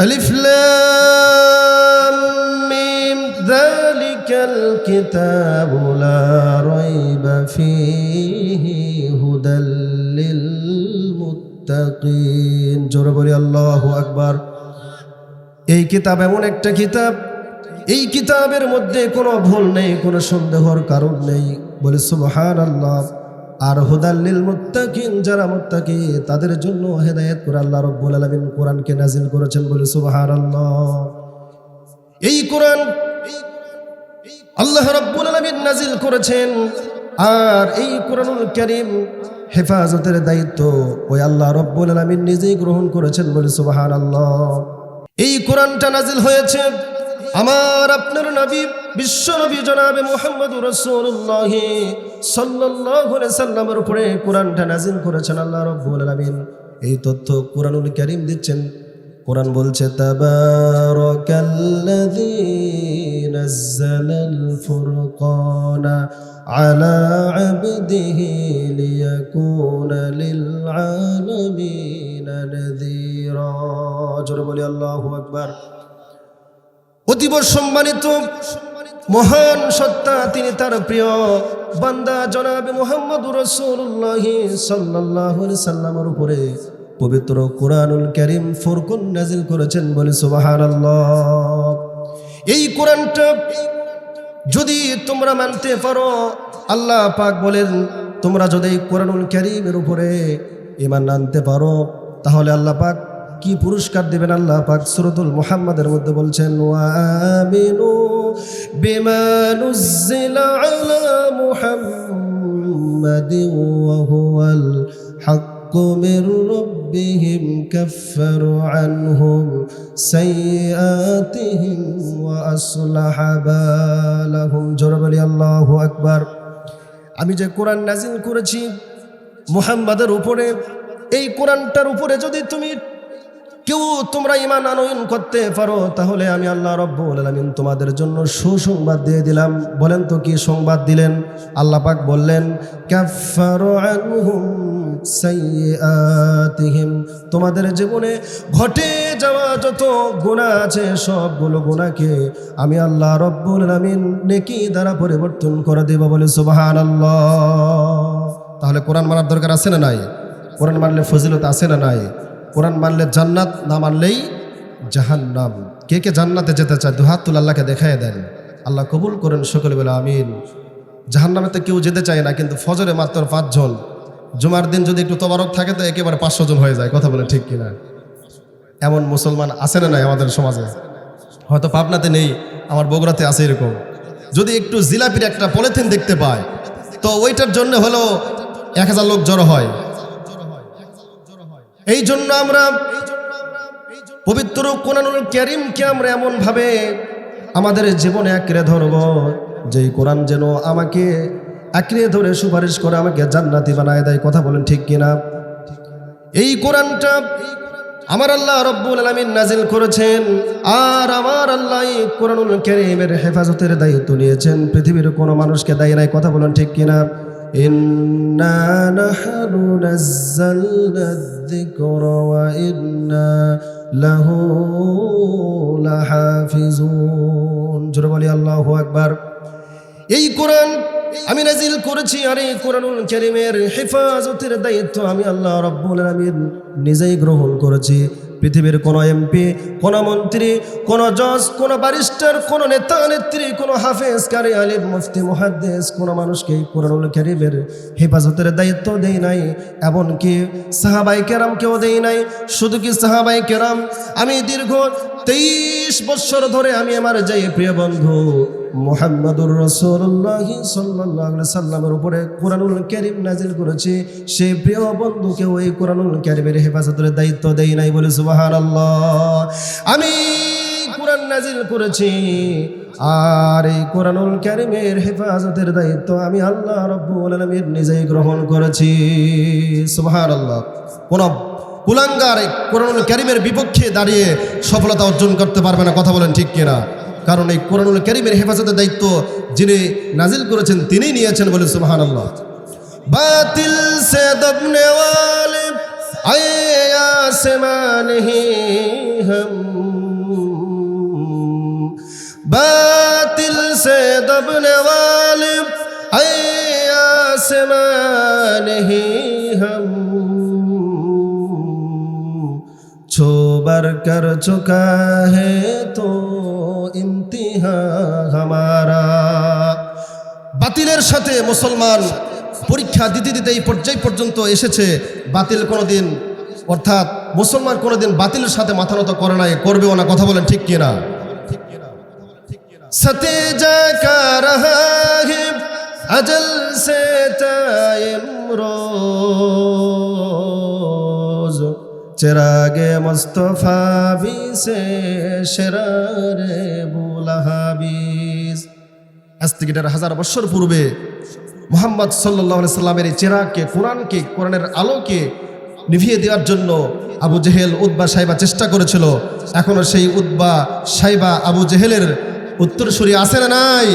ألف لام ميم ذلك الكتاب لا ريب فيه هدى للمتقين জোরে বলি আল্লাহু আকবার এই কিতাব এমন একটা কিতাব এই কিতাবের মধ্যে কোনো ভুল নেই কোনো সন্দেহর কারণ নেই বলে সুবহান আল্লাহ আর হুদাল্লিল মুত্তাকিন, যারা মুত্তাকি, তাদের জন্য হেদায়েত করে আল্লাহ রব্বুল আলামিন কোরআনকে নাজিল করেছেন বলে সুবহান আল্লাহ এই কোরআন আল্লাহ রব্বুল আলামিন নাজিল করেছেন আর এই কোরআনুল কারীম হেফাজতের দায়িত্ব ওই আল্লাহ রব্বুল আলামিন নিজেই গ্রহণ করেছেন বলে সুবহান আল্লাহ এই কোরআনটা নাজিল হয়েছে আমার আপনার নবী, বিশ্ব নবী জনাবে মোহাম্মদ রসুল্লাহ আলাইহি সাল্লামের উপরে কোরআনটা নাজিল করেছেন আল্লাহ রব্বুল আলামিন। এই তথ্য কোরআনুল কারীম দিচ্ছেন। কোরআন বলছে, তাবারাকাল্লাযী নাযালাল আকবার। অতীব সম্মানিত মহান সত্তা তিনি তার প্রিয় বান্দা জনাবে মোহাম্মদ রসুল্লাহ সাল্লাহ সাল্লামের উপরে পবিত্র কোরআনুল করিম ফুরকুন নাজিল করেছেন বলে সুবাহান এই কোরআনটা যদি তোমরা মানতে পারো, আল্লাহ পাক বলেন, তোমরা যদি কোরআনুল করিমের উপরে ইমান আনতে পারো, তাহলে আল্লাহ পাক কি পুরস্কার দিবেন আল্লাহ পাক সুরতুল মুহাম্মাদের মধ্যে বলছেন ওয়ামিনু বিমা নুজ্জিলা আলা মুহাম্মাদিন ওয়া হুয়াল حق من ربهم كفر عنهم سيئاتهم وأصلح بالهم جرب لي الله أكبر আমি যে কোরআন নাজিল করেছি মুহাম্মাদের উপরে এই কোরআনটার উপরে যদি তুমি কেউ তোমরা ইমান আনয়ন করতে পারো, তাহলে আমি আল্লাহ রব্বুল আলামিন তোমাদের জন্য সুসংবাদ দিয়ে দিলাম। বলেন তো কি সংবাদ দিলেন? আল্লাহ পাক বললেন তোমাদের জীবনে ঘটে যাওয়া যত গুনাহ আছে, সবগুলো গুনাহকে আমি আল্লাহ রব্বুল আলামিন নেকি দ্বারা পরিবর্তন করে দেব বলে সুবহানাল্লাহ। তাহলে কোরআন মানার দরকার আছে না নাই? কোরআন মানলে ফজিলত আছে না নাই? কোরআন মানলে জান্নাত, না মানলেই জাহান্নাম। কে কে জান্নাতে যেতে চায় দুহাত তুল আল্লাহকে দেখাই দেন। আল্লাহ কবুল করেন সকলে বলে, আমিন। জাহান্নামেতে কেউ যেতে চায় না, কিন্তু ফজরে মাত্র পাঁচজন। জুমার দিন যদি একটু তবারক থাকে, তো একেবারে পাঁচশো জন হয়ে যায়, কথা বলে ঠিক কিনা? এমন মুসলমান আছে না নাই আমাদের সমাজে? হয়তো পাবনাতে নেই, আমার বগুড়াতে আছে এরকম। যদি একটু জিলাপির একটা পলিথিন দেখতে পায়, তো ওইটার জন্য হলো এক হাজার লোক জড়ো হয়। এই জন্য আমরা পবিত্র কোরআনুল ক্যারিমকে আমরা এমনভাবে আমাদের জীবনে আঁকড়ে ধরব, যেই কোরআন যেন আমাকে আঁকড়ে ধরে সুপারিশ করে, আমাকে জান্নাতি বানায় দেয়। কথা বলেন ঠিক কিনা? এই কোরআনটা আমার আল্লাহ রব্বুল আলমিন নাজিল করেছেন আর আমার আল্লাহ কোরআনুল ক্যারিমের হেফাজতের দায়িত্ব নিয়েছেন। পৃথিবীর কোনো মানুষকে দায়ী নাই। কথা বলেন ঠিক কিনা? إنا نحن نزلنا الذكر وإنا له لحافظون জোরে বলি আল্লাহু আকবার এই কোরআন আমি নাজিল করেছি আর এই কোরআনুল কারীমের হেফাজতের দায়িত্ব আমি আল্লাহ রব্বুল আলামিন নিজেই গ্রহণ করেছি পৃথিবীর কোনো এমপি, কোন মন্ত্রী, কোনো জজ, কোনো ব্যারিস্টার, কোনো নেতা, নেত্রী, কোন হাফেজ, কারি আলিম, মুফতি, মুহাদ্দিস, কোনো মানুষকে কোরআনুল কারীমের হেফাজতের দায়িত্ব দেই নাই, এমনকি সাহাবাই কেরামকেও দেই নাই। শুধু কি সাহাবাই কেরাম? আমি দীর্ঘ তেইশ বছর ধরে আমি আমার যাই প্রিয় বন্ধু মোহাম্মদুর রসুল্লাহ সাল্লাহ সাল্লামের উপরে কোরআনুল ক্যারিম নাজিল করেছি সেই প্রিয় বন্ধুকে ওই কোরআনুল ক্যারিমের হেফাজতের দায়িত্ব দেই নাই বলে সুবাহান আমি কোরআন নাজিল করেছি আর এই কোরআনুল কারিমের হেফাজতের দায়িত্ব আমি আল্লাহ রব্বুল আলমীর নিজেই গ্রহণ করেছি। সুবাহান আল্লাহ কোন কুলাঙ্গার এই কোরআনুল কারিমের বিপক্ষে দাঁড়িয়ে সফলতা অর্জন করতে পারবে না কথা বলেন ঠিক কিনা কারণ এই কোরআনুল কারিমের হেফাজতের দায়িত্ব যিনি নাজিল করেছেন তিনিই নিয়েছেন বলে সুবাহান আল্লাহ বাতিল সে দবনে ওয়ালে आए आसमान ही हम बातिल से दबने वाले आए आसमान ही हम छोबर कर चुका है तो इम्तिहा हमारा বাতিলের সাথে মুসলমান পরীক্ষা দিতে দিতে এই পর্যায় পর্যন্ত এসেছে বাতিল কোনোদিন অর্থাৎ মুসলমান কোনোদিন বাতিলের সাথে মাথা নত করে নাই করবেও না কথা বলেন ঠিক কিনা सते जा का रहा है अजल से टाइम रोज চেরাগে মস্তফা বিশে সেরারে বুলাহাবিস আজ থেকে দেড় হাজার বছর পূর্বে মোহাম্মদ সাল্লাহ সাল্লামের এই চেরাগকে, কোরআনকে, কোরআনের আলোকে নিভিয়ে দেওয়ার জন্য আবু জেহেল উদ্বা সাইবা চেষ্টা করেছিল। এখনও সেই উদ্বা সাইবা আবু জেহেলের উত্তরসূরি আসে না নাই?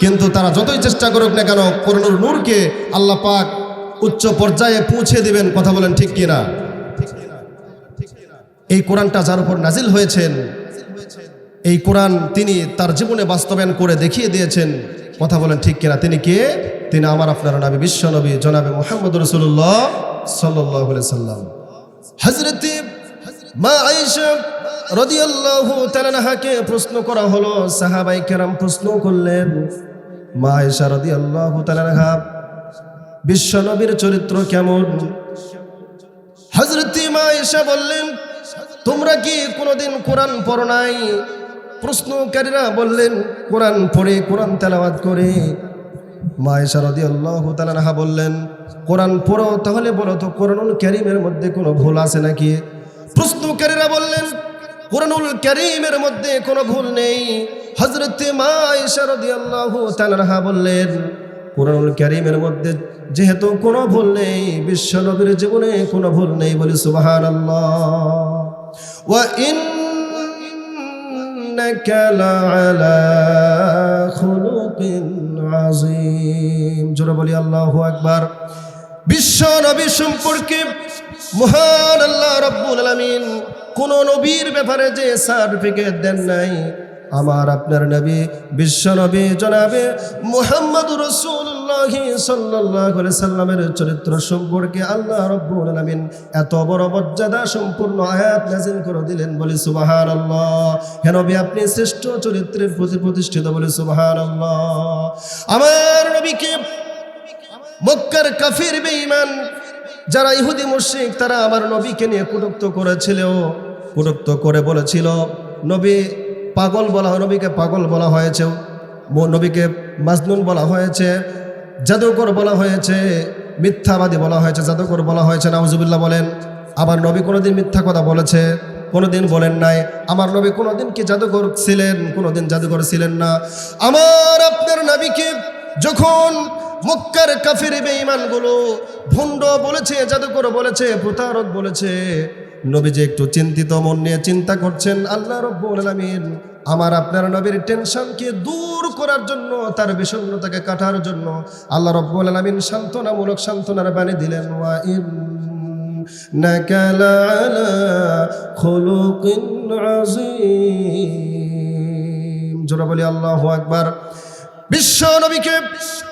কিন্তু তারা যতই চেষ্টা করুক না কেন, করুণুর নূরকে আল্লাহ পাক উচ্চ পর্যায়ে পৌঁছে দেবেন। কথা বলেন ঠিক কিনা? এই কোরআনটা যার উপর নাজিল হয়েছেন, এই কোরআন তিনি তার জীবনে বাস্তবায়ন করে দেখিয়ে দিয়েছেন। কথা বলেন ঠিক কিনা? তিনি কে? তিনি আমার আপনার নাবি, বিশ্ব নবী, জনাবে মোহাম্মদ রসুল্লাহ সাল্লাহ সাল্লাম। হজরত মা আয়েশা প্রশ্ন করা হলো সাহাবাই প্রশ্ন করলেন, মা আয়েশা রদিয়াল্লাহু তাআলা বিশ্ব নবীর চরিত্র কেমন? হজরত মা বললেন তোমরা কি কোনোদিন কোরআন পড়ো নাই? প্রশ্নকারীরা বললেন, কোরআন পড়ে কোরআন তেলাওয়াত করে। মা আয়েশা রাদিয়াল্লাহু তাআলা বললেন, কোরআন পড়ো, তাহলে বলো তো কোরআনুল ক্যারিমের মধ্যে কোনো ভুল আছে নাকি? প্রশ্নকারীরা বললেন, কোরআনুল ক্যারিমের মধ্যে কোনো ভুল নেই। হযরতে মা আয়েশা রাদিয়াল্লাহু তাআলা বললেন, কোরআনুল ক্যারিমের মধ্যে যেহেতু কোনো ভুল নেই বিশ্বনবীর জীবনে কোনো ভুল নেই বলি সুবহানাল্লাহ। ওয়া ইন্নাকা লাআলা খুলুকিন আযীম জোরে বলি, আল্লাহু আকবার। বিশ্ব নবী সম্পর্কে মহান আল্লাহ রব্বুল আলামিন কোন নবীর ব্যাপারে যে সার্টিফিকেট দেন নাই আমার আপনার নবী, বিশ্ব নবী, জনাবে মোহাম্মদ রসুল্লাহ সাল্লাহ সাল্লামের চরিত্র সম্পর্কে আল্লাহ রব্বুল আলামিন এত বড় মর্যাদা সম্পূর্ণ আয়াত নাজিল করে দিলেন। বলি সুবাহান আল্লাহ হে নবী, আপনি শ্রেষ্ঠ চরিত্রের প্রতি প্রতিষ্ঠিত। বলি সুবাহান আল্লাহ আমার নবীকে মক্কার কাফির, বেঈমান, যারা ইহুদি, মুশরিক, তারা আমার নবীকে নিয়ে কুটুক্ত করেছিল, কুটুক্ত করে বলেছিল, নবী পাগল বলা হয়, নবীকে পাগল বলা হয়েছে নবীকে মাজনুন বলা হয়েছে, জাদুকর বলা হয়েছে, মিথ্যাবাদী বলা হয়েছে, জাদুকর বলা হয়েছে, নাউজুবিল্লাহ বলেন আবার নবী কোনোদিন মিথ্যা কথা বলেছে, কোনোদিন বলেন নাই, আমার নবী কোনোদিন কি জাদুকর ছিলেন, কোনোদিন জাদুকর ছিলেন না, আমার আপনার নবীকে যখন মক্কার কাফির বেঈমানগুলো ভণ্ড বলেছে, জাদুকর বলেছে, প্রতারক বলেছে, নবীজি একটু চিন্তিত, মন নিয়ে চিন্তা করছেন, আল্লাহ রব্বুল আলামিন আমার আপনার নবীর টেনশনকে দূর করার জন্য, তার বিষণ্ণতাকে কাটার জন্য আল্লাহ রব্বুল আলামিন সান্ত্বনামূলক সান্ত্বনার বাণী দিলেন, ওয়া জোরে বলি, আল্লাহু আকবার। বিশ্ব নবীকে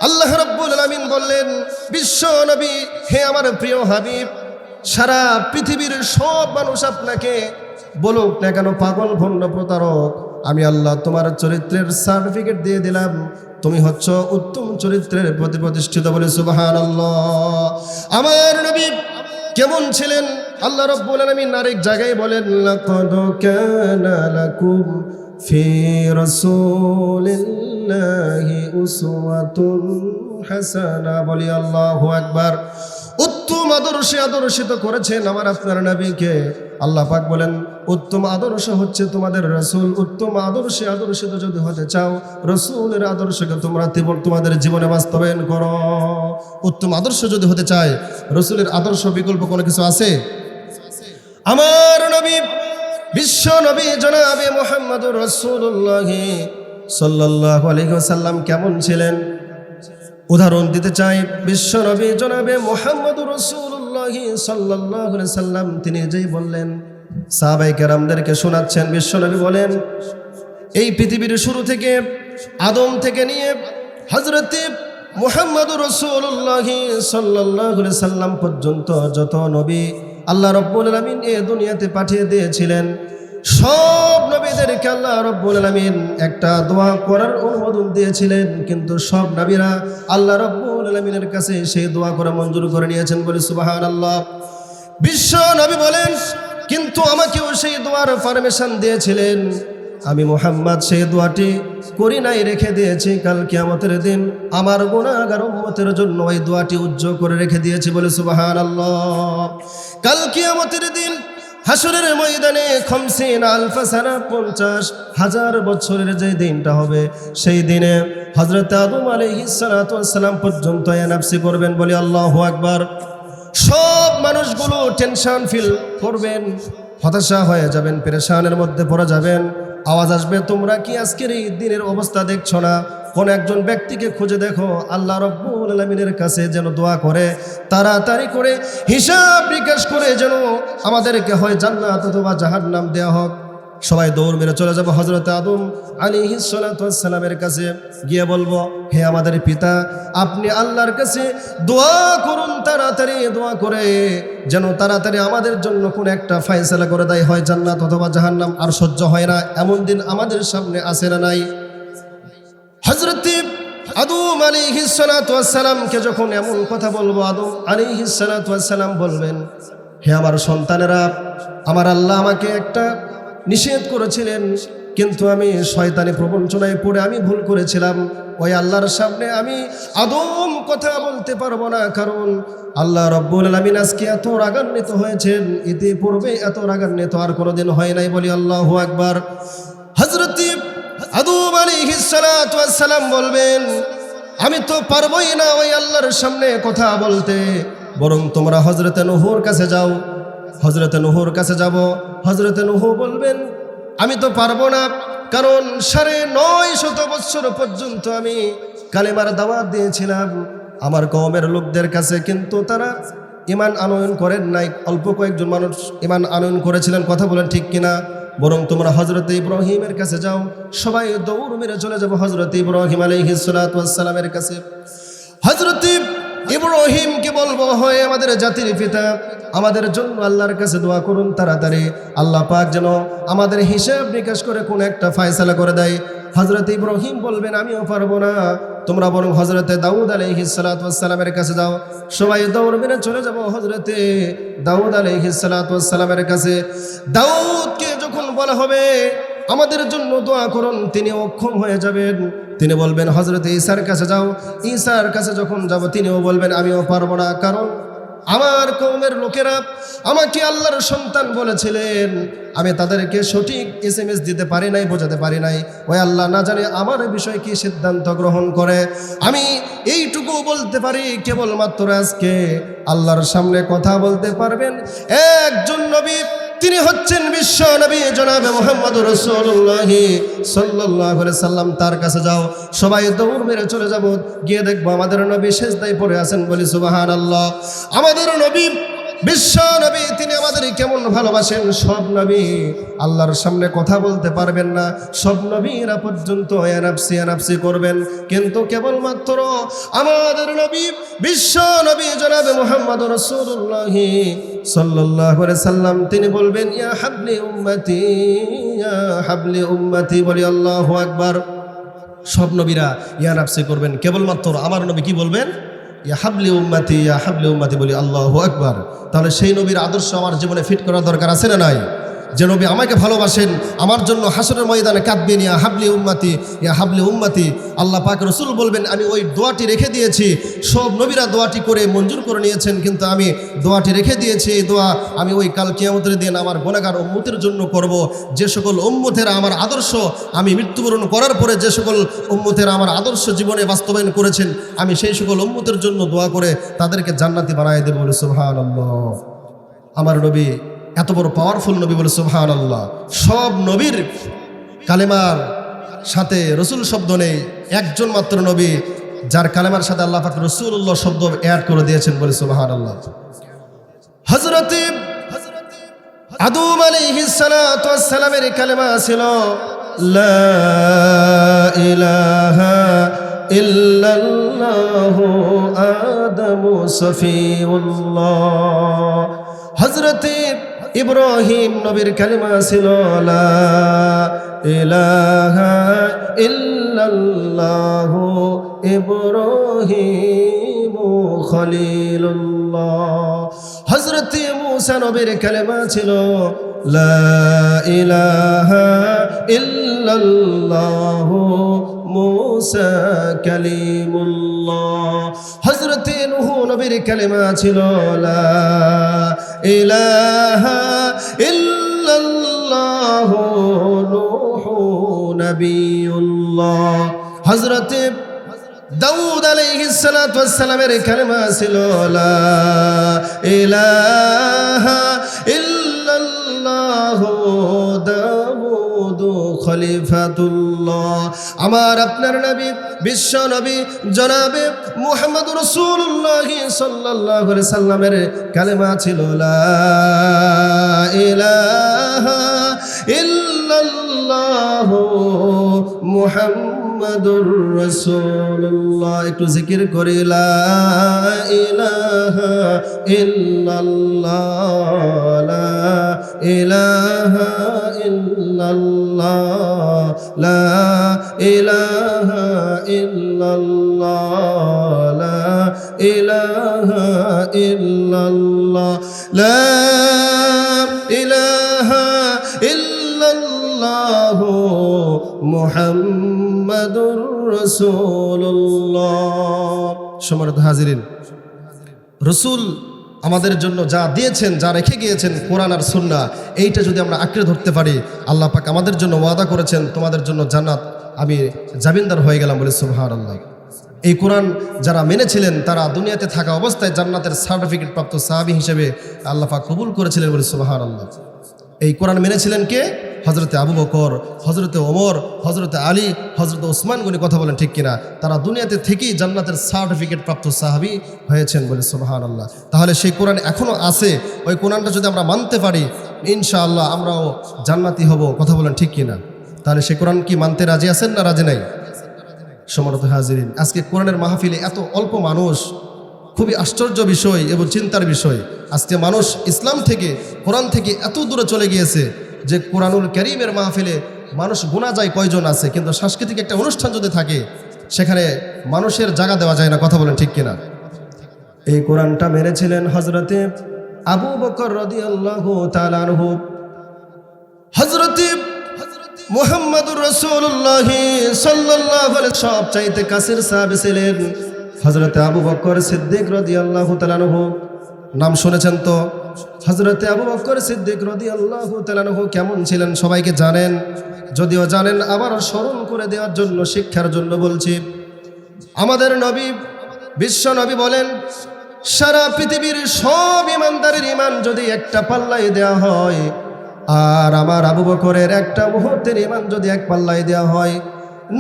আল্লাহ রব্বুল আলামিন বললেন, বিশ্ব নবী, হে আমার প্রিয় হাবিব, সারা পৃথিবীর সব মানুষ আপনাকে বলুক না কেন, পাগল, ভণ্ড, প্রতারক আমি আল্লাহ তোমার চরিত্রের সার্টিফিকেট দিয়ে দিলাম। তুমি হচ্ছ উত্তম চরিত্রের প্রতি প্রতিষ্ঠিত বলে সুবাহান আমার নবী কেমন ছিলেন? আল্লাহ রব্বুল আলামিন আরেক জায়গায় বলেন, লাকাদ কানা লাকুম ফি রাসূলিল্লাহি উসওয়াতুন হাসানা। বলি, আল্লাহু আকবার। উত্তম আদর্শে আদর্শিত করেছেন আমার আপনার নবীকে। আল্লাহ পাক বলেন উত্তম আদর্শ হচ্ছে তোমাদের রসুল। উত্তম আদর্শে আদর্শিত যদি হতে চাও, রসুলের আদর্শকে তোমরা তোমাদের জীবনে বাস্তবায়ন করো। উত্তম আদর্শ যদি হতে চায়, রসুলের আদর্শ বিকল্প কোনো কিছু আছে? আমার নবী, বিশ্ব নবী জনাবে মোহাম্মদুর রসুল্লাহ সাল্লাহ আলহিহাসাল্লাম কেমন ছিলেন? উদাহরণ দিতে চাই। বিশ্ব নবী জনাবে মোহাম্মদ রসুল্লাহি সাল্লাহ সাল্লাম তিনি যেই বললেন সাহাবাই কেরামদেরকে শোনাচ্ছেন, বিশ্বনবী বলেন, এই পৃথিবীর শুরু থেকে, আদম থেকে নিয়ে হজরতে মুহাম্মদ রসুল্লাহ সাল্লাহ সাল্লাম পর্যন্ত যত নবী আল্লাহ রব্বুল আলমিন এ দুনিয়াতে পাঠিয়ে দিয়েছিলেন, সব নবীদেরকে আল্লাহ রব্বুল আলমিন একটা দোয়া করার অনুমোদন দিয়েছিলেন। কিন্তু সব নবীরা আল্লাহ রব্বুল আলমিনের কাছে সেই দোয়া করে মঞ্জুর করে নিয়েছেন বলে সুবাহান আল্লাহ বিশ্ব নবী বলেন কিন্তু আমাকেও সেই দোয়ার পারমিশন দিয়েছিলেন। আমি মোহাম্মদ সেই দোয়াটি করি নাই, রেখে দিয়েছি। কাল কিয়ামতের দিন আমার গুণাগার উম্মতের জন্য ওই দোয়াটি উজ্জ্বল করে রেখে দিয়েছি বলে সুবাহান আল্লাহ কাল কিয়ামতের দিন হাসুরের ময়দানে খমসিন আলফাসানা পঞ্চাশ হাজার বছরের যে দিনটা হবে, সেই দিনে হজরত আদম আলী আলহিসালাম পর্যন্ত এনাফসি করবেন বলে আল্লাহ আকবার। সব মানুষগুলো টেনশন ফিল করবেন, হতাশা হয়ে যাবেন, পেরেশানের মধ্যে পড়ে যাবেন। আওয়াজ আসবে, তোমরা কি আজকের এই দিনের অবস্থা দেখছ না? কোন একজন ব্যক্তিকে খুঁজে দেখো, আল্লাহ রব্বুল আলমিনের কাছে যেন দোয়া করে, তাড়াতাড়ি করে হিসাব বিকাশ করে যেন আমাদেরকে হয় জান্নাত অথবা জাহান্নাম দেওয়া হোক। সবাই দৌড় মেরে চলে যাব হজরত আদম আলী কাছে। গিয়ে বলব, হে আমাদের পিতা, আপনি আল্লাহর কাছে দোয়া করুন তাড়াতাড়ি, দোয়া করে। যেন তাড়াতাড়ি আমাদের জন্য কোন একটা ফাইসলা করে দেয়। হয় জান্নাত অথবা জাহান্নাম, আর সহ্য হয় না। এমন দিন আমাদের সামনে আসে না নাই। হজরত আদম আলী হিসালামকে যখন এমন কথা বলব, আদম আলী হিসালাম বলবেন, হে আমার সন্তানেরা, আমার আল্লাহ আমাকে একটা নিষেধ করেছিলেন, কিন্তু আমি শয়তানি প্রবঞ্চনায় পড়ে আমি ভুল করেছিলাম। ওই আল্লাহর সামনে আমি আদম কথা বলতে পারব না, কারণ আল্লাহ রব্বুল আলমিন আজকে এত রাগান্বিত হয়েছেন, ইতিপূর্বে এত রাগান্বিত আর কোনোদিন হয় নাই বলি আল্লাহ আকবার। হজরতি আদম আলী সালাম বলবেন, আমি তো পারবই না ওই আল্লাহর সামনে কথা বলতে, বরং তোমরা হজরত নহর কাছে যাও। হজরতে নহর কাছে যাব। হজরতে নহু বলবেন, আমি তো পারব না, কারণ সাড়ে নয় শত বৎসর পর্যন্ত আমি কালেমার দাওয়াত দিয়েছিলাম। আমার কমের লোকদের কাছে কিন্তু তারা ইমান আনয়ন করেন নাই। অল্প কয়েকজন মানুষ ইমান আনয়ন করেছিলেন, কথা বলেন ঠিক কিনা? বরং তোমরা হজরত ইব্রাহিমের কাছে যাও, সবাই দৌড় মেরে চলে যাব হজরত ইব্রাহিম আলহিসালামের কাছে। হজরত ইব্রাহিমকে বলব? হয় আমাদের জাতির পিতা। আমাদের জন্য আল্লাহর কাছে দোয়া করুন তাড়াতাড়ি। আল্লাহ পাক যেন আমাদের হিসাব নিকাশ করে কোন একটা ফায়সালা করে দেয়। হজরত ইব্রাহিম বলবেন, আমিও পারব না। তোমরা বরং হজরতে দাউদ আলি আলহিসালামের কাছে যাও। সবাই দৌড় মেরে চলে যাব হজরতে দাউদ আলহিসালামের কাছে। দাউদকে যখন বলা হবে আমাদের জন্য দোয়া করুন, তিনি অক্ষম হয়ে যাবেন। তিনি বলবেন হজরত ঈসার কাছে যাও। ঈসার কাছে যখন যাব, তিনিও বলবেন, আমিও পারব না। কারণ আমার কৌমের লোকেরা আমাকে আল্লাহর সন্তান বলেছিলেন। আমি তাদেরকে সঠিক এস এম এস দিতে পারি নাই, বোঝাতে পারি নাই। ওই আল্লাহ না জানে আমার বিষয় কি সিদ্ধান্ত গ্রহণ করে। আমি এইটুকু বলতে পারি, কেবলমাত্র আজকে আল্লাহর সামনে কথা বলতে পারবেন। একজন নবী তিনি হচ্ছেন বিশ্ব নবী জনাবে মোহাম্মদ রসুল্লাহ সাল্লাহ সাল্লাম। তার কাছে যাও, সবাই দৌড় মেরে চলে যাব। গিয়ে দেখব আমাদের নবী শেষ দায় পড়ে আছেন বলি সুবাহান আল্লাহ আমাদের নবী বিশ্ব নবী, তিনি আমাদের কেমন ভালোবাসেন? সব নবী আল্লাহর সামনে কথা বলতে পারবেন না। সব নবীরা পর্যন্ত এনাফসি এনাফসি করবেন। কিন্তু কেবলমাত্র আমাদের নবী, বিশ্ব নবী জনাবে মোহাম্মদ রসুল্লাহ সাল্লাহ সাল্লাম, তিনি বলবেন, ইয়া হাবলি উম্মতি, ইয়া হাবলি উম্মতি, বলি, আল্লাহ আকবার। সব নবীরা ইয়া নাফসি করবেন। কেবলমাত্র আমার নবী কি বলবেন? হাবলি উম্মাতি হাবলি উম্মাতি বলি আল্লাহ আকবার। তাহলে সেই নবীর আদর্শ আমার জীবনে ফিট করার দরকার আছে না নাই? যে নবী আমাকে ভালোবাসেন, আমার জন্য হাসরের ময়দানে কাঁদবেন ইয়া হাবলি উম্মাতি ইয়া হাবলি উম্মাতি। আল্লাহ পাক রসুল বলবেন, আমি ওই দোয়াটি রেখে দিয়েছি। সব নবীরা দোয়াটি করে মঞ্জুর করে নিয়েছেন, কিন্তু আমি দোয়াটি রেখে দিয়েছি। এই দোয়া আমি ওই কাল কিয়ামতের দিন আমার গোনাগার উম্মতের জন্য করব। যে সকল উম্মতেরা আমার আদর্শ, আমি মৃত্যুবরণ করার পরে যে সকল উম্মতেরা আমার আদর্শ জীবনে বাস্তবায়ন করেছেন, আমি সেই সকল উম্মতের জন্য দোয়া করে তাদেরকে জান্নাতি বানাই দেব বলে সুবহান আমার নবী এত বড় পাওয়ারফুল নবী বলে সুবহান আল্লাহ সব নবীর কালেমার সাথে রসুল শব্দ নেই, একজন মাত্র নবী, যার কালেমার সাথে আল্লাহ পাক রসুল্লাহ শব্দ অ্যাড করে দিয়েছেন বলে সুবহান আল্লাহ হজরতে আদম আলাইহিসসালামের কালেমা ছিল, লা ইব্রাহিম নবীর কালেমা ছিল লা ইলাহা ইল্লাল্লাহু মূসা নবীর কালেমা ছিল লা ইলাহা ইল্লাল্লাহু মূসা কালিমুল্লাহ। হযরতে নূহ নবীর কালেমা ছিল, লা ইলাহা ইল্লাল্লাহু নূহু নবিয়ুল্লাহ। হযরতে দাউদ আলাইহিসসালামের কালেমা ছিল, লা ইলাহা ইল্লাল্লাহু খলিফাতুল্লাহ। আমার আপনার নবী, বিশ্ব নবী, জনাবে মুহাম্মদ রাসূলুল্লাহ সাল্লাল্লাহু আলাইহি সাল্লামের কালেমা ছিল, লা ইলাহা ইল্লাল্লাহু মুহাম্মাদুর রাসূলুল্লাহ। একটু জিকির করি, লা ইলাহা ইল্লাল্লাহ, লা ইলাহা ইল্লাল্লাহ, লা ইলাহা ইল্লাল্লাহ, লা ইলাহা ইল্লাল্লাহ, লা মুহাম্মাদুর রাসূলুল্লাহ। সম্মানিত হাজিরিন, রসুল আমাদের জন্য যা দিয়েছেন, যা রেখে গিয়েছেন কোরআন আর সুন্না এইটা যদি আমরা আঁকড়ে ধরতে পারি, আল্লাহ পাক আমাদের জন্য ওয়াদা করেছেন, তোমাদের জন্য জান্নাত। আমি জামিনদার হয়ে গেলাম বলে সুবহান আল্লাহ এই কোরআন যারা মেনেছিলেন, তারা দুনিয়াতে থাকা অবস্থায় জান্নাতের সার্টিফিকেট প্রাপ্ত সাহাবি হিসেবে আল্লাহ পাক কবুল করেছিলেন বলে সুবহান আল্লাহ এই কোরআন মেনেছিলেন কে? হজরতে আবু বকর হজরতে ওমর হজরতে আলী হজরতে ওসমান গুনি কথা বলেন ঠিক কিনা? তারা দুনিয়াতে থেকেই জান্নাতের সার্টিফিকেট প্রাপ্ত সাহাবি হয়েছেন বলে সুবাহান আল্লাহ তাহলে সেই কোরআন এখনও আছে, ওই কোরআনটা যদি আমরা মানতে পারি, ইনশাআল্লাহ আমরাও জান্নাতি হব, কথা বলেন ঠিক কিনা? তাহলে সেই কোরআন কি মানতে রাজি আছেন না রাজি নাই? সমরত হাজিরিন, আজকে কোরআনের মাহফিলে এত অল্প মানুষ, খুবই আশ্চর্য বিষয় এবং চিন্তার বিষয়। আজকে মানুষ ইসলাম থেকে, কোরআন থেকে এত দূরে চলে গিয়েছে যে কোরআনুল করিমের মাহফিলে মানুষ গোনা যায় কয়জন আছে? কিন্তু সাংস্কৃতিক একটা অনুষ্ঠান যদি থাকে, সেখানে মানুষের জায়গা দেওয়া যায় না, কথা বলেন ঠিক কিনা? এই কোরআনটা মেরেছিলেন হজরতে আবু বকর রদি আল্লাহ তালানহু হজরতে মোহাম্মদুর রসুল্লাহ সাল্লাহ সব চাইতে কাছের সাহাবি ছিলেন হজরতে আবু বকর সিদ্দিক রদি আল্লাহ তালানহু নাম শুনেছেন তো? হজরতে আবু বকর সিদ্দিক রদি আল্লাহ তালানহু কেমন ছিলেন সবাইকে জানেন? যদিও জানেন, আবার স্মরণ করে দেওয়ার জন্য, শিক্ষার জন্য বলছি। আমাদের নবী, বিশ্ব নবী বলেন, সারা পৃথিবীর সব ইমানদারের ইমান যদি একটা পাল্লাই দেওয়া হয়, আর আমার আবু বকরের একটা মুহূর্তের ইমান যদি এক পাল্লাই দেওয়া হয়,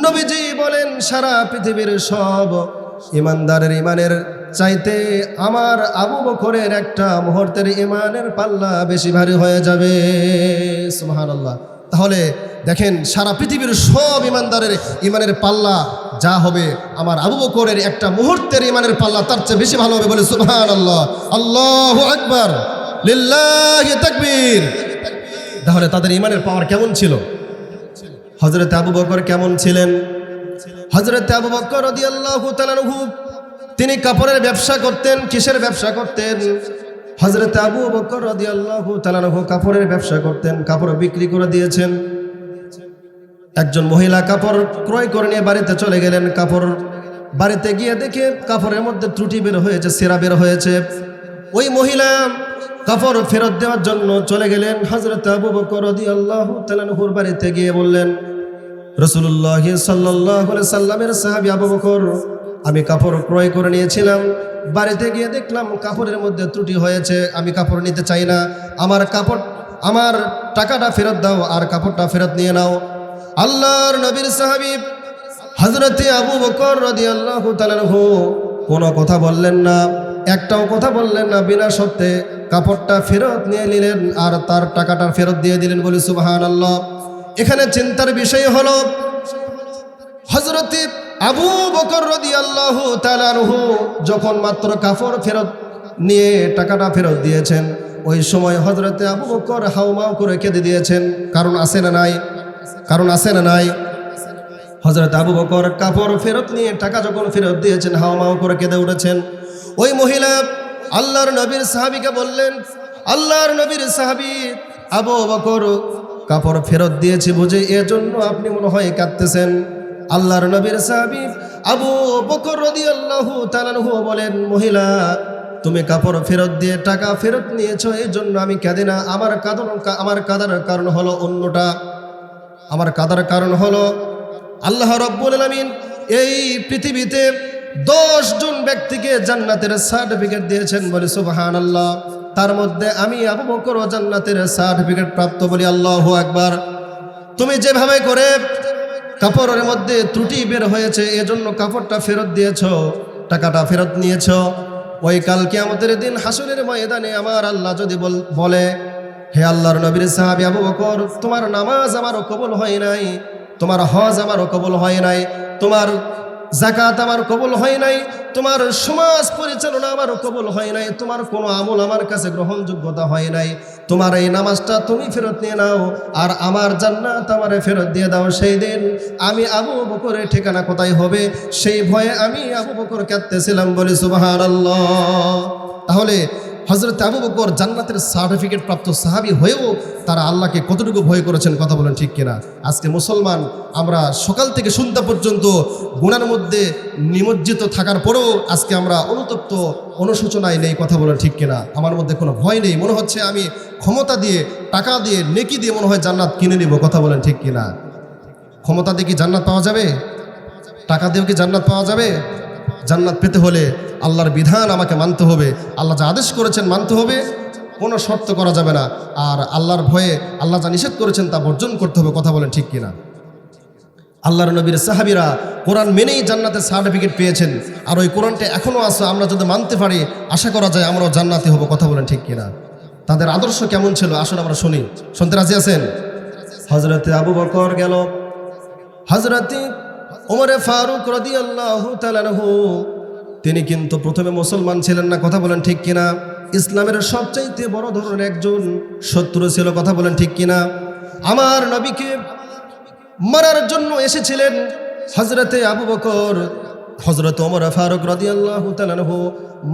নবীজি বলেন, সারা পৃথিবীর সব ইমানদারের ইমানের চাইতে আমার আবু বকরের একটা মুহূর্তের ইমানের পাল্লা বেশি ভারী হয়ে যাবে। সুবহানাল্লাহ। তাহলে দেখেন, সারা পৃথিবীর সব ইমানদারের ইমানের পাল্লা যা হবে, আমার আবু বকরের একটা মুহূর্তের ইমানের পাল্লা তার চেয়ে বেশি ভালো হবে বলে সুবহান আল্লাহ আল্লাহ আকবার তাকবীর। তাহলে তাদের ইমানের পাওয়ার কেমন ছিল? হজরত আবু বকর কেমন ছিলেন? হজরত আবু বকর রাদিয়াল্লাহু তাআলাহু তিনি কাপড়ের ব্যবসা করতেন, কিসের ব্যবসা করতেন? হজরত আবু বকর রাদিয়াল্লাহু তাআলাহু কাপড়ের ব্যবসা করতেন, কাপড় বিক্রি করে দিয়েছেন। একজন মহিলা কাপড় ক্রয় করে নিয়ে বাড়িতে চলে গেলেন। কাপড় বাড়িতে গিয়ে দেখে কাপড়ের মধ্যে ত্রুটি বের হয়েছে, সেরা বের হয়েছে। ওই মহিলা কাপড় ফেরত দেওয়ার জন্য চলে গেলেন। হজরত আবু বকর রাদিয়াল্লাহু তাআলাহুর বাড়িতে গিয়ে বললেন রসুল্লাহ সাল্লাহ সাল্লামের সাহাবি আবু বকর আমি কাপড় ক্রয় করে নিয়েছিলাম। বাড়িতে গিয়ে দেখলাম কাপড়ের মধ্যে ত্রুটি হয়েছে, আমি কাপড় নিতে চাই না। আমার কাপড়, আমার টাকাটা ফেরত দাও আর কাপড়টা ফেরত নিয়ে নাও। আল্লাহর নবীর সাহাবি হজরতে আবু বকর রদি আল্লাহ তালানহু কোনো কথা বললেন না, একটাও কথা বললেন না, বিনা সত্ত্বে কাপড়টা ফেরত নিয়ে নিলেন আর তার টাকাটা ফেরত দিয়ে দিলেন বলি সুবাহান আল্লাহ এখানে চিন্তার বিষয় হলো হজরতে আবু বকর রদি আল্লাহ তালারহু যখন মাত্র কাপড় ফেরত নিয়ে টাকাটা ফেরত দিয়েছেন, ওই সময় হজরতে আবু বকর হাউমাউ করে কেঁদে দিয়েছেন, কারণ আছে না নাই? কারণ আছে না নাই? হজরত আবু বকর কাপড় ফেরত নিয়ে টাকা যখন ফেরত দিয়েছেন, হাওমাও করে কেঁদে উঠেছেন। ওই মহিলা আল্লাহর নবীর সাহাবিকে বললেন, আল্লাহর নবীর সাহাবি আবু বকর কাপড় ফেরত দিয়েছে বুঝে, এজন্য আপনি মনে হয় কাঁদতেছেন। আল্লাহর নবীর সাহাবি আবু বকর রদি আল্লাহ তালানহু বলেন, মহিলা, তুমি কাপড় ফেরত দিয়ে টাকা ফেরত নিয়েছো এই জন্য আমি কাঁদি না। আমার কাঁদন আমার কাদার কারণ হলো অন্যটা। আমার কাদার কারণ হলো আল্লাহ রব্বুল আলমিন এই পৃথিবীতে দশ জন ব্যক্তিকে জান্নাতের সার্টিফিকেট দিয়েছেন বলে সুবাহান আল্লাহ তার মধ্যে আমি আবু বকর জান্নাতের সার্টিফিকেট প্রাপ্ত বলি আল্লাহ একবার তুমি যেভাবে করে কাপড়ের মধ্যে ত্রুটি বের হয়েছে, এজন্য কাপড়টা ফেরত দিয়েছ, টাকাটা ফেরত নিয়েছ। ওই কালকে আমাদের দিন হাসুরের ময়দানে আমার আল্লাহ যদি বল, হে আল্লাহর নবীর সাহাবি আবু বকর, তোমার নামাজ আমারও কবল হয় নাই, তোমার হজ আমারও কবল হয় নাই, তোমার জাকাত আমার কবল হয় নাই, তোমার সমাজ পরিচালনা আমার কবল হয় নাই, তোমার কোনো আমল আমার কাছে গ্রহণযোগ্যতা হয় নাই। তোমার এই নামাজটা তুমি ফেরত নিয়ে নাও, আর আমার জান্নাত আমারে ফেরত দিয়ে দাও সেই দিন। আমি আবু বকরের ঠিকানা কোথায় হবে? সেই ভয়ে আমি আবু বকর কাঁদতেছিলাম, বলি সুবাহান তাহলে হজরত আবু বকর জান্নাতের সার্টিফিকেট প্রাপ্ত সাহাবি হয়েও তারা আল্লাহকে কতটুকু ভয় করেছেন কথা বলেন ঠিক কিনা? আজকে মুসলমান, আমরা সকাল থেকে সন্ধ্যা পর্যন্ত গুণার মধ্যে নিমজ্জিত থাকার পরেও আজকে আমরা অনুতপ্ত, অনুশোচনায় নেই কথা বলেন ঠিক কিনা? আমার মধ্যে কোনো ভয় নেই। মনে হচ্ছে আমি ক্ষমতা দিয়ে, টাকা দিয়ে, নেকি দিয়ে মনে হয় জান্নাত কিনে নিব কথা বলেন ঠিক কিনা? ক্ষমতা দিয়ে কি জান্নাত পাওয়া যাবে? টাকা দিয়েও কি জান্নাত পাওয়া যাবে? জান্নাত পেতে হলে আল্লাহর বিধান আমাকে মানতে হবে। আল্লাহ যা আদেশ করেছেন মানতে হবে। কোনো শর্ত করা যাবে না। আর আল্লাহর ভয়ে আল্লাহ যা নিষেধ করেছেন তা বর্জন করতে হবে, কথা বলেন ঠিক কিনা? আল্লাহর নবীর সাহাবিরা কোরআন মেনেই জান্নাতের সার্টিফিকেট পেয়েছেন। আর ওই কোরআনটা এখনও আছে, আমরা যদি মানতে পারি, আশা করা যায় আমরাও জান্নাতি হব, কথা বলেন ঠিক কিনা? তাদের আদর্শ কেমন ছিল? আসলে আমরা শুনি। শুনতে রাজি আছেন? হজরতে আবু বকর গেল। হজরতে ওমরে ফারুক রদি আল্লাহ তিনি কিন্তু প্রথমে মুসলমান ছিলেন না, কথা বলেন ঠিক কিনা? ইসলামের সবচাইতে বড় ধরনের একজন শত্রু ছিল, কথা বলেন ঠিক কিনা? আমার নবীকে মারার জন্য এসেছিলেন হজরতে আবু বকর হজরত ওমর ফারুক রদি আল্লাহ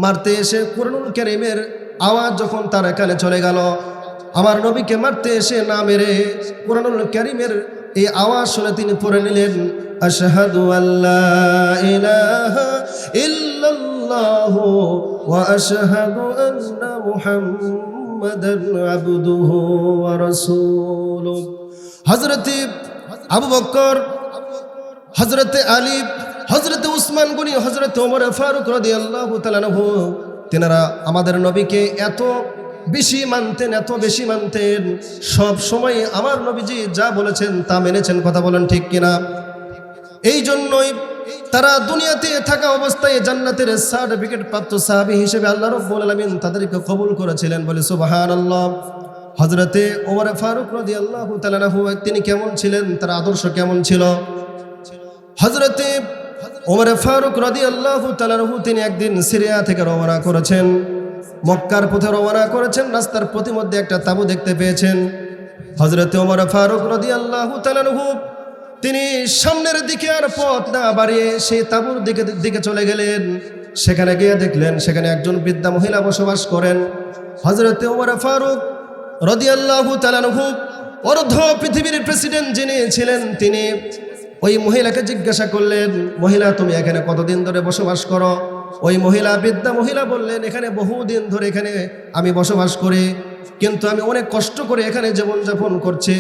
মারতে এসে কোরআনুল কারিমের আওয়াজ যখন তার এখানে চলে গেল, আমার নবীকে মারতে এসে না মেরে কোরআনুল কারিমের এই আওয়াজ শুনে তিনি পড়ে নিলেন, আশহাদু আল্লাহ আবু বকর, হযরতে আলী, হযরতে উসমান গনি, হযরতে ওমর ফারুক রাদিয়াল্লাহু তাআলা তেনারা আমাদের নবীকে এত বেশি মানতেন, এত বেশি মানতেন। সব সময় আমার নবীজি যা বলেছেন তা মেনেছেন, কথা বলেন ঠিক কিনা? এই জন্যই তারা দুনিয়াতে থাকা অবস্থায় জান্নাতের সার্টিফিকেট প্রাপ্ত সাহাবি হিসেবে আল্লাহ রব্বুল আলমিন তাদেরকে কবুল করেছিলেন বলে সুবাহান আল্লাহ হজরতে ওমর ফারুক রদি আল্লাহ তালাহু তিনি কেমন ছিলেন, তার আদর্শ কেমন ছিল? হজরতে ওমর ফারুক রদি আল্লাহ তালাহু তিনি একদিন সিরিয়া থেকে রওনা করেছেন। মক্কার পথে রওনা করেছেন, রাস্তার প্রতিমধ্যে একটা তাবু দেখতে পেয়েছেন। হজরতে ওমর ফারুক রদি আল্লাহ তালাহু তিনি সামনের দিকে আর পথ না বাড়িয়ে সেই তাবুর দিকে দিকে চলে গেলেন। সেখানে গিয়ে দেখলেন, সেখানে একজন বৃদ্ধা মহিলা বসবাস করেন। হজরতে ওমর ফারুক রদিয়াল্লাহু তালানহু অর্ধ পৃথিবীর প্রেসিডেন্ট যিনি ছিলেন, তিনি ওই মহিলাকে জিজ্ঞাসা করলেন, মহিলা, তুমি এখানে কতদিন ধরে বসবাস করো? ওই মহিলা, বৃদ্ধা মহিলা বললেন, এখানে বহুদিন ধরে এখানে আমি বসবাস করি, কিন্তু আমি অনেক কষ্ট করে এখানে জীবনযাপন করছে।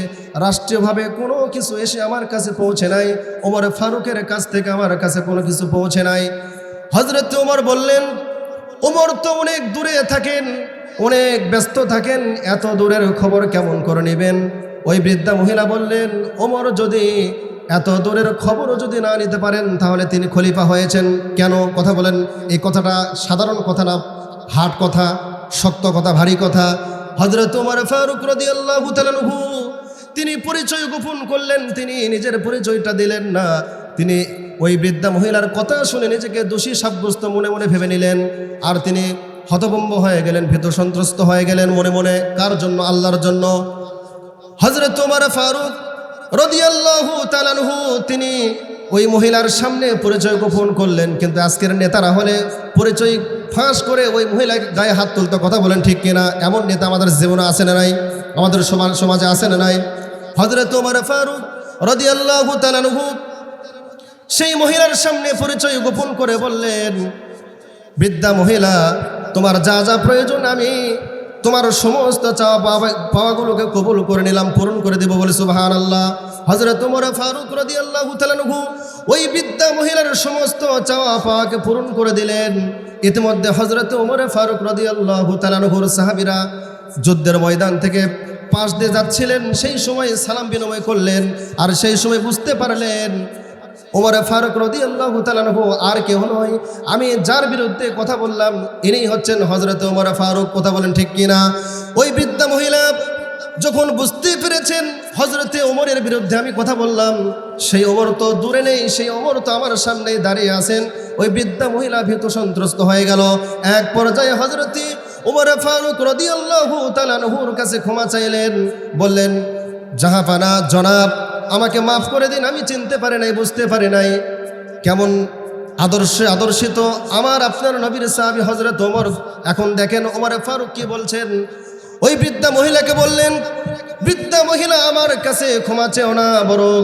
রাষ্ট্রীয়ভাবে কোনো কিছু এসে আমার কাছে পৌঁছে নাই। ওমর ফারুকের কাছ থেকে আমার কাছে কোনো কিছু পৌঁছে নাই। হজরত ওমর বললেন, ওমর তো অনেক দূরে থাকেন, অনেক ব্যস্ত থাকেন, এত দূরের খবর কেমন করে নেবেন? ওই বৃদ্ধা মহিলা বললেন, ওমর যদি এত দূরের খবরও যদি না নিতে পারেন, তাহলে তিনি খলিফা হয়েছেন। কেন? কথা বলেন। এই কথাটা সাধারণ কথা না হাট কথা, শক্ত কথা, ভারী কথা। হজরত উমর ফারুক রাদিয়াল্লাহু তাআলাহু তিনি পরিচয় গোপন করলেন। তিনি নিজের পরিচয়টা দিলেন না। তিনি ওই বৃদ্ধা মহিলার কথা শুনে নিজেকে দোষী সাব্যস্ত মনে মনে ভেবে নিলেন। আর তিনি হতভম্ব হয়ে গেলেন, ভীত সন্ত্রস্ত হয়ে গেলেন মনে মনে। কার জন্য? আল্লাহর জন্য। হজরত ওমর ফারুক রদিয়াল্লাহু তিনি ওই মহিলার সামনে পরিচয় গোপন করলেন। কিন্তু আজকের নেতারা হলে পরিচয় ফাঁস করে ওই মহিলা গায়ে হাত তুলতে কথা বলেন ঠিক কিনা? এমন নেতা আমাদের জীবনে আছে না নাই? আমাদের সমাজ সমাজে আছে না নাই? হজরত ফারুক রদিয়াল্লাহু তালানহু সেই মহিলার সামনে পরিচয় গোপন করে বললেন, বৃদ্ধা মহিলা, তোমার যা যা প্রয়োজন আমি তোমার সমস্ত চাওয়া পাওয়া পাওয়াগুলোকে কবুল করে নিলাম, পূরণ করে দেবো বলে সুবাহান আল্লাহ হজরত উমর ফারুক রদি আল্লাহ ওই বৃদ্ধা মহিলার সমস্ত চাওয়া পাওয়াকে পূরণ করে দিলেন। ইতিমধ্যে হজরত উমর ফারুক রদি আল্লাহ তালানহুর সাহাবিরা যুদ্ধের ময়দান থেকে পাশ দিয়ে যাচ্ছিলেন। সেই সময় সালাম বিনিময় করলেন আর সেই সময় বুঝতে পারলেন ওমর ফারুক রদি আল্লাহ তালানহু আর কেউ নয়। আমি যার বিরুদ্ধে কথা বললাম ইনি হচ্ছেন হজরত ওমর ফারুক। কথা বলেন ঠিক কিনা? ওই বৃদ্ধা মহিলা যখন বুঝতে পেরেছেন হজরতে ওমরের বিরুদ্ধে আমি কথা বললাম, সেই ওমর তো দূরে নেই, সেই ওমর তো আমার সামনেই দাঁড়িয়ে আছেন। ওই বৃদ্ধা মহিলা ভীত সন্ত্রস্ত হয়ে গেল। এক পর্যায়ে হজরতি ওমর ফারুক রদি আল্লাহ তালানহুর কাছে ক্ষমা চাইলেন, বললেন জাহাফানা জনাব আমাকে মাফ করে দিন, আমি চিনতে পারি নাই, বুঝতে পারি নাই। কেমন আদর্শে আদর্শিত আমার আপনার নবীর সাহাবি হজরত ওমর। এখন দেখেন ওমর ফারুক কি বলছেন? ওই বৃদ্ধা মহিলাকে বললেন, বৃদ্ধা মহিলা, আমার কাছে ক্ষমা চেও না, বরং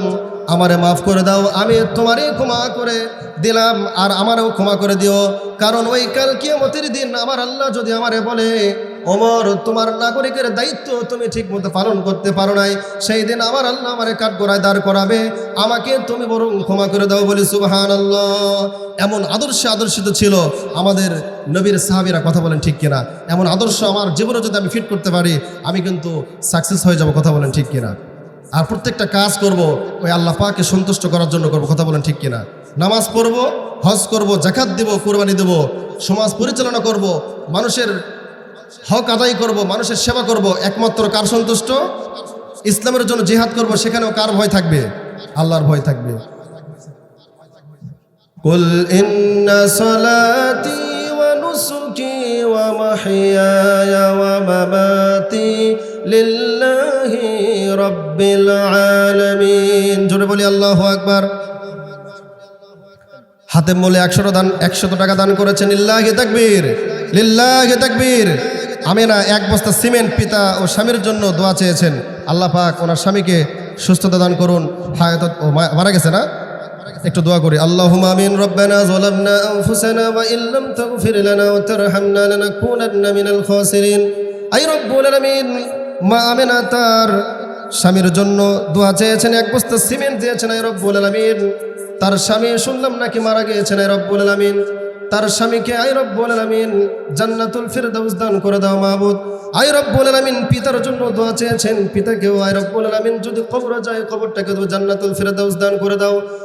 আমারে মাফ করে দাও, আমি তোমারই ক্ষমা করে দিলাম, আর আমারও ক্ষমা করে দিও। কারণ ওই কাল কিয়ামতের দিন আমার আল্লাহ যদি আমারে বলে ওমর, তোমার নাগরিকের দায়িত্ব তুমি ঠিক মতো পালন করতে পারো নাই। সেই দিন আমার আল্লাহ আমারে কাঠগড়ায় দাঁড় করাবে। আমাকে তুমি বরং ক্ষমা করে দাও বলি সুবাহান আল্লাহ এমন আদর্শে আদর্শিত ছিল আমাদের নবীর সাহাবিরা, কথা বলেন ঠিক কিনা? এমন আদর্শ আমার জীবনে যদি আমি ফিট করতে পারি, আমি কিন্তু সাকসেস হয়ে যাব, কথা বলেন ঠিক কিনা? আর প্রত্যেকটা কাজ করব, ওই আল্লাহ পাকে সন্তুষ্ট করার জন্য করব, কথা বলেন ঠিক কিনা? নামাজ পড়ব, হজ করব জাকাত দেব, কোরবানি দেব, সমাজ পরিচালনা করব, মানুষের হক আদায় করব মানুষের সেবা করব একমাত্র কার সন্তুষ্ট ইসলামের জন্য জিহাদ করব সেখানেও কার ভয় থাকবে আল্লাহর ভয় থাকবে قل إن صلاتي ونسكي ومحياي ومماتي لله رب العالمين জোরে বলি আল্লাহু আকবার হাতে মোলে একশো দান একশত টাকা দান করেছেন লিল্লাহি তাকবীর লিল্লাহি তাকবীর আমি না এক বস্তা সিমেন্ট পিতা ও স্বামীর জন্য দোয়া চেয়েছেন। আল্লাহ পাক ওনার স্বামীকে সুস্থতা দান করুন। হায়াত ও মারা গেছে না? একটু দোয়া করি। আল্লাহুম্মা আমিন, রব্বানা যালামনা আনফুসানা ওয়া ইল্লাম তাগফির লানা ওয়া তারহামনা লানাকুনান্না মিনাল খাসিরিন। আই রব্বুল আলামিন, মা আমেনা তার স্বামীর জন্য দোয়া চেয়েছেন, এক বস্তা সিমেন্ট দিয়েছেন, আই রব্বুল আলামিন। তার স্বামী শুনলাম নাকি মারা গিয়েছেন, আই রব্বুল আলামিন। তার স্বামীকে আই বলেন আমিন জান্নাতুল ফেরদাউস দান করে দাও মাহবুদ আই বলেন আমিন পিতার জন্য দোয়া চেয়েছেন। পিতাকেও আই বলেন আমিন যদি কবর যায়, কবরটাকে জান্নাতুল ফেরদাউস দান করে দাও।